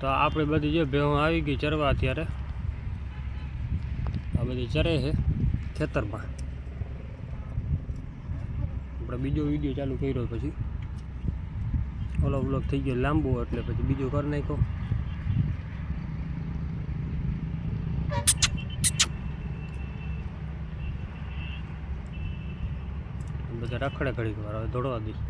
તો આપણે બધી જો ભેહું આવી ગઈ ચરવા અત્યારે. આ બધી ચરે છે ખેતરમાં. આપણે બીજો વીડિયો ચાલુ કર્યો પછી. ઓલો બ્લોક થઈ ગયો લાંબો એટલે પછી બીજો કરી નાખ્યો. બધા રખડે ઘડીક વાર હવે દોડવા દઈશ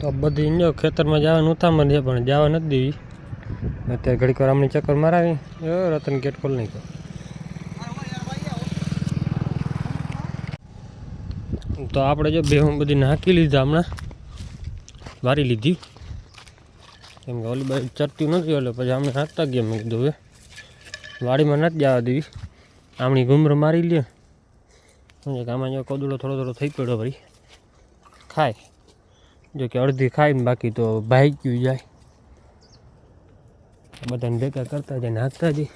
તો બધી જો ખેતરમાં જવાનું ઉતામળ છે, પણ જવા નથી દેવી. અત્યારે ઘડીક વાર આમની ચક્કર મારાવી. રતન ગેટ ખોલ નહીં તો આપણે જો બે બધી નાખી લીધા હમણાં. વારી લીધી. કેમ કે ઓલી બાજુ ચરતું નથી એટલે પછી આપણે નાખતા ગયા મેં કીધું હવે. વાડીમાં નથી જવા દેવી. આમણી ઘૂમરો મારી લે. આમાં જો કોદડો થોડો થોડો થઈ પડ્યો વળી ખાય. જો કે અડધી ખાય ને બાકી તો ભાઈ ગયું જાય. બધાને ભેગા કરતા જાય નાખતા જઈ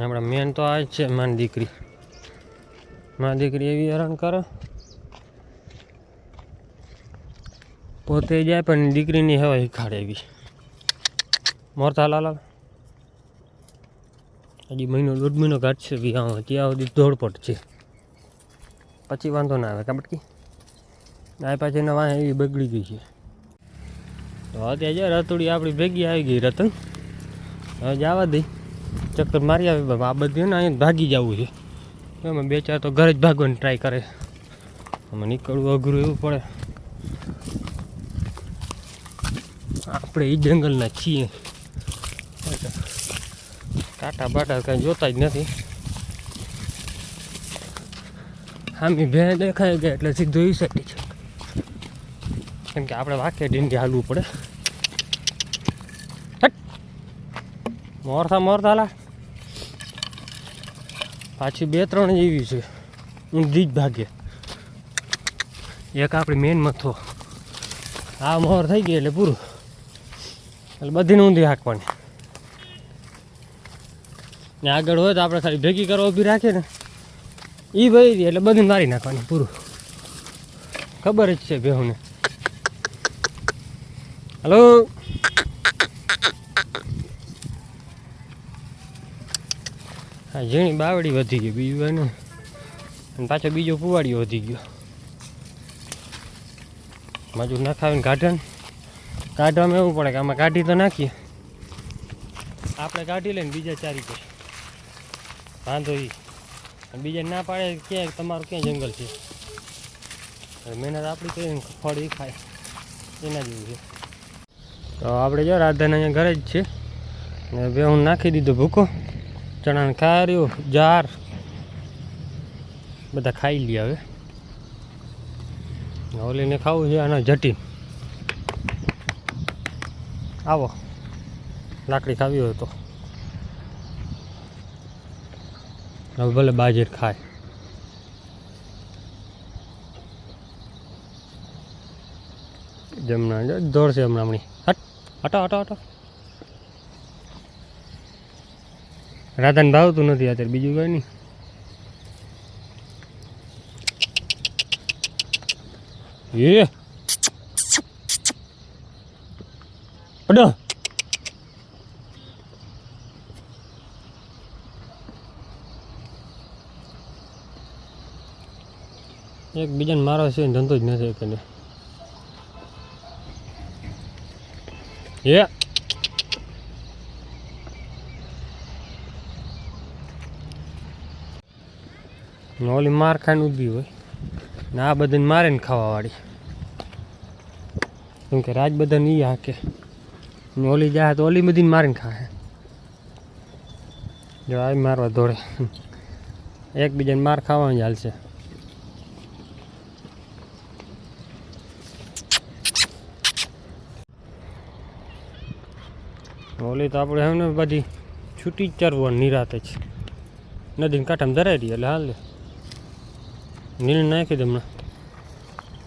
આપણા મેન તો આ જ છે મારી દીકરી. મારી દીકરી એવી હેરાન કરે. પોતે જાય પણ દીકરીની હવા શીખાડે એવી. મોરતા લાલા હજી મહિનો, દોઢ મહિનો કાઢશે ત્યાં સુધી ધોળપટ છે. પછી વાંધો ના આવે કાબટકી આ પાછી એના વાહ એવી બગડી ગઈ છે. તો અત્યારે જો રતુડી આપણી ભેગી આવી ગઈ, રતન. હવે જવા દઈ ચક્કર મારી આવી આ બધી ને અહીંયા ભાગી જવું છે. એમાં બે ચાર તો ઘરે જ ભાગવાની ટ્રાય કરે. અમે નીકળવું અઘરું એવું પડે. આપણે એ જંગલના છીએ. કાંટા બાટા કાંઈ જોતા જ નથી. આમી બે દેખાઈ ગયા એટલે સીધું એ સાઈડ છે. કેમ કે આપણે વાકે ડીંડી હાલવું પડે. મોરતા મોરતા લા પાછી બે, ત્રણ જેવી છે. ઊંધી જ ભાગે. એક આપણી મેન મથો. આ મોર થઈ ગઈ એટલે પૂરું. એટલે બધીને ઊંધી હાંકવાની. ને આગળ હોય તો આપણે ખાલી ભેગી કરવા ઊભી રાખીએ ને. એ ભાઈ એટલે બધું મારી નાખવાનું પૂરું. ખબર જ છે બેહુને. હલો? હા, ઝીણી બાવડી વધી ગઈ બીજું એને. અને પાછો બીજો પુવાડીઓ વધી ગયો. મજૂર નાખાવીને કાઢે ને. કાઢવામાં એવું પડે કે આમાં કાઢી તો નાખીએ. આપણે કાઢી લઈને બીજા ચારી પર વાંધો એ બીજા ના પાડે ક્યાંય તમારું ક્યાં જંગલ છે? મહેનત આપણી કરીને ફળ એ ખાય. એના જેવું છે. તો આપણે જો રાધાને અહીંયા ઘરે જ છે. ને બે હું નાખી દીધો ભૂકો. ચણાને ખાર્યો, જાર. બધા ખાઈ લે હવે. ઓલીને ખાવું છે આના જટી આવો. લાકડી ખાવી હોય તો હવે ભલે બાજર ખાય. જમણા દોડશે હમણાં હમણી. હટ, હટો હટો હટો. રાધાને ભાવતું નથી અત્યારે, બીજું કંઈ નહીં. એ. અડો એક બીજાને મારો છે ધંધો જ નથી કે એ ને ઓલી માર ખાઈને ઊભી હોય. ને આ બધાને મારે ને ખાવાવાળી. કેમ કે રાજ બધાને ઈ હાકે. ને ઓલી જાય તો ઓલી બધીને મારીને ખાશે જો આ મારવા દોડે. એકબીજાને માર ખાવાની ચાલશે ઓલી તો આપણે એમને બધી છૂટી જ ચારવું નિરાતે જ. નદીને કાંઠામાં ધરાઈ રહી એટલે હાલ. નીલ નાખી દે હમણાં.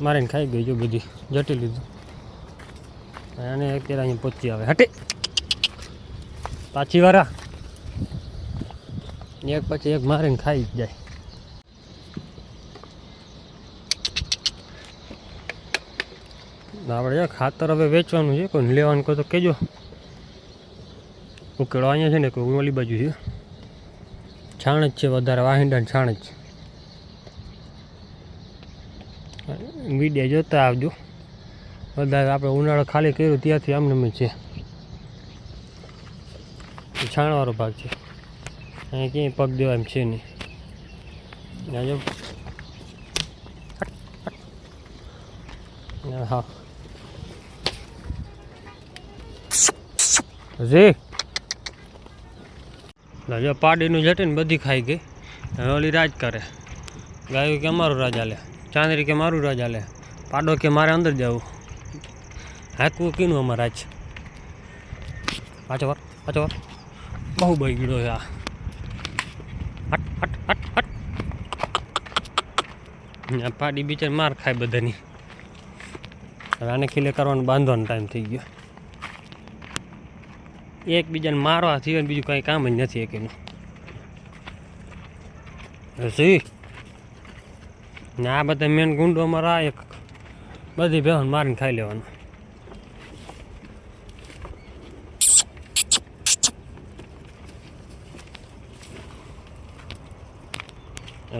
મારીને ખાઈ ગઈ જો બધી, જટી લીધું. અને અત્યારે અહીંયા પહોંચી આવે. હટે. પાછી વારા. એક પછી એક મારીને ખાઈ જ જાય. આપણે ખાતર હવે વેચવાનું છે. કોઈ લેવાનું કહો તો કહેજો. ઉકેળો અહીંયા છે ને, કોઈ ઓલી બાજુ છે. છાણ જ છે વધારે, વાહિંડા છાણ જ વીડિયો જોતા આવજો. વધારે આપણે ઉનાળો ખાલી કર્યું ત્યાંથી આમને છે. છાણવાળો ભાગ છે. અહીંયા ક્યાંય પગ દેવા એમ છે નહીં. હા. જો જો પાડીનું જટીને બધી ખાઈ ગઈ. હવે ઓલી રાજ કરે. ગાયું કે અમારું રાજ હાલે. ચાંદરી કે મારું રાજ હાલે. પાડો કે મારે અંદર જવું હાકવું કીનું અમારા રાજ? પાછો વાર પાછો વાર. બહુ બગડ્યો છે આ. પાડી બિચાર માર ખાય બધાની. હવે આને ખીલે કરવાનો બાંધવાનો ટાઈમ થઈ ગયો. એકબીજાને મારવા સિવાય બીજું કાંઈ કામ જ નથી એકેનું. સી ને આ બધા મેન ગુંડો અમારા એક બધી બેહન મારીને ખાઈ લેવાનું.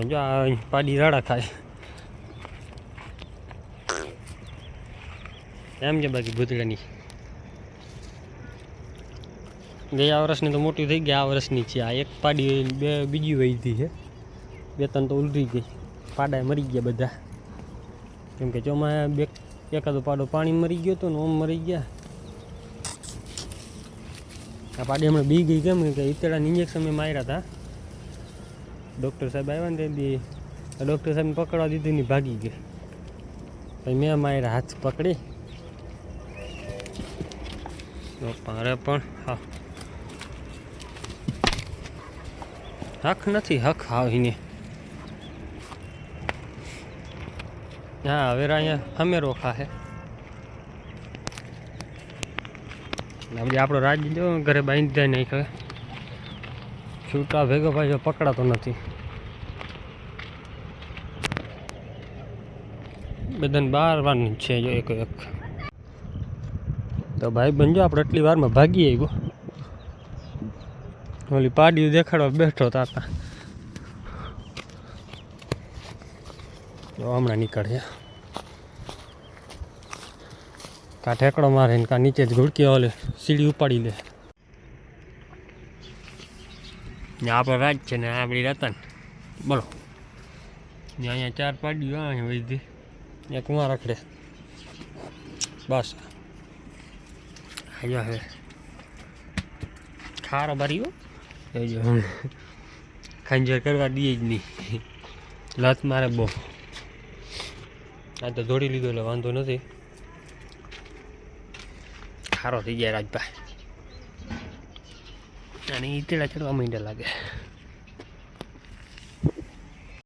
જો આ પાડી રાડા ખાય. એમ છે બાકી ભૂતળાની. ગયા વર્ષની તો મોટી થઈ ગઈ આ વર્ષની છે. આ એક પાડી બે, બીજી વૈધી છે. બે ત્રણ તો ઉલટી ગઈ. પાડા મરી ગયા બધા. કેમ કે ચોમા બે, એકાદો પાડો પાણી મરી ગયો હતો ને ઓમ મરી ગયા. આ પાડી હમણાં બી ગઈ કેમ કે ઈતેડાની ઇન્જેક્શન મેં માર્યા હતા ડૉક્ટર સાહેબ આવ્યા ને બી ડૉક્ટર સાહેબને પકડવા દીધું ને ભાગી ગઈ પછી મેં માર્યા હાથ પકડી. મારે પણ, હા. હક નથી, હક આવીને હા હવે અહીંયા અમે રોખા છે આપણે રાજ જો, ઘરે બાંધી નહીં ખબર છૂટા ભેગો ભાઈ પકડાતો નથી. બધાને બાર વાર છે જો એક એક. તો ભાઈ બનજો, આપણે એટલી વારમાં ભાગી આવ્યો ઓલી પાડ્યું દેખાડવા બેઠો તાતા હમણાં નીકળ્યા કા ઠેકડો મારે ને કા નીચે જ ઘુડકી ઓલે સીડી ઉપાડી લે. ને આપણે રાજ છે ને આપણી આપણી રતન બોલો. ને અહીંયા ચાર પાડીઓ અહીંયા વધી. એક કુવા રખડે. બસ. અહીંયા હવે ખારો ભર્યો? એ જો ખંજર કરવા દઈએ જ નહીં. લત મારે બહુ. આ તો દોડી લીધો એટલે વાંધો નથી. ખારો થઈ જાય રાજભાઈ અને ઈતેડા ચડવા માંડ્યા લાગે.